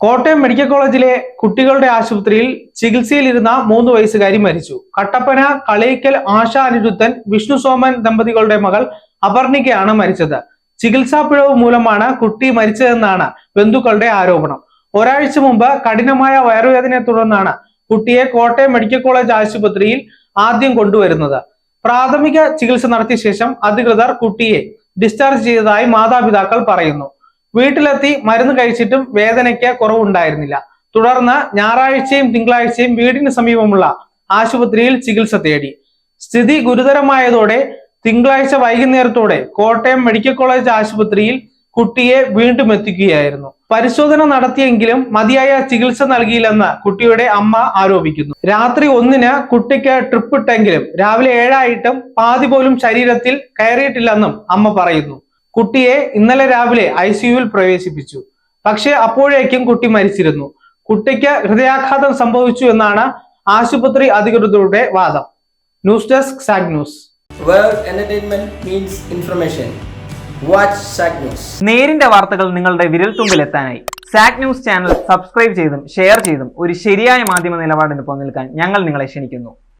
Kottayam medical കോളേജിലെ കുട്ടികളുടെ ആശുപത്രിയിൽ ചികിത്സയിലിരുന്ന മൂന്ന് വയസ്സുകാരി മരിച്ചു. കട്ടപ്പന കളയിക്കൽ ആശ അനിരുദ്ധൻ വിഷ്ണു സോമൻ ദമ്പതികളുടെ മകൾ അപർണികയാണ് മരിച്ചത്. ചികിത്സാ പിഴവ് മൂലമാണ് കുട്ടി മരിച്ചതെന്നാണ് ബന്ധുക്കളുടെ ആരോപണം. ഒരാഴ്ച മുമ്പ് കഠിനമായ വയറുവേദനയെ തുടർന്നാണ് കുട്ടിയെ കോട്ടയം മെഡിക്കൽ കോളേജ് ആശുപത്രിയിൽ ആദ്യം കൊണ്ടുവരുന്നത്. പ്രാഥമിക ചികിത്സ നടത്തിയ ശേഷം അധികൃതർ കുട്ടിയെ ഡിസ്ചാർജ് ചെയ്തതായി മാതാപിതാക്കൾ പറയുന്നു. വീട്ടിലെത്തി മരുന്ന് കഴിച്ചിട്ടും വേദനയ്ക്ക് കുറവുണ്ടായിരുന്നില്ല. തുടർന്ന് ഞായറാഴ്ചയും തിങ്കളാഴ്ചയും വീടിന് സമീപമുള്ള ആശുപത്രിയിൽ ചികിത്സ തേടി. സ്ഥിതി ഗുരുതരമായതോടെ തിങ്കളാഴ്ച വൈകുന്നേരത്തോടെ കോട്ടയം മെഡിക്കൽ കോളേജ് ആശുപത്രിയിൽ കുട്ടിയെ വീണ്ടും എത്തിക്കുകയായിരുന്നു. പരിശോധന നടത്തിയെങ്കിലും മതിയായ ചികിത്സ നൽകിയില്ലെന്ന് കുട്ടിയുടെ അമ്മ ആരോപിക്കുന്നു. രാത്രി ഒന്നിന് കുട്ടിക്ക് ട്രിപ്പ് ഇട്ടെങ്കിലും രാവിലെ ഏഴായിട്ടും പാതി പോലും ശരീരത്തിൽ കയറിയിട്ടില്ലെന്നും അമ്മ പറയുന്നു. കുട്ടിയെ ഇന്നലെ രാവിലെ ഐ സിയുവിൽ പ്രവേശിപ്പിച്ചു. പക്ഷേ അപ്പോഴേക്കും കുട്ടി മരിച്ചിരുന്നു. കുട്ടിക്ക് ഹൃദയാഘാതം സംഭവിച്ചു എന്നാണ് ആശുപത്രി അധികൃതരുടെ വാദം. News desk zag news. Where entertainment means information. Watch നേരിന്റെ വാർത്തകൾ നിങ്ങളുടെ വിരൽത്തുമ്പിൽ എത്താനായി സാക് ന്യൂസ് ചാനൽ സബ്സ്ക്രൈബ് ചെയ്തും ഷെയർ ചെയ്തും ഒരു ശരിയായ മാധ്യമ നിലപാടിന് നിൽക്കാൻ ഞങ്ങൾ നിങ്ങളെ ക്ഷണിക്കുന്നു.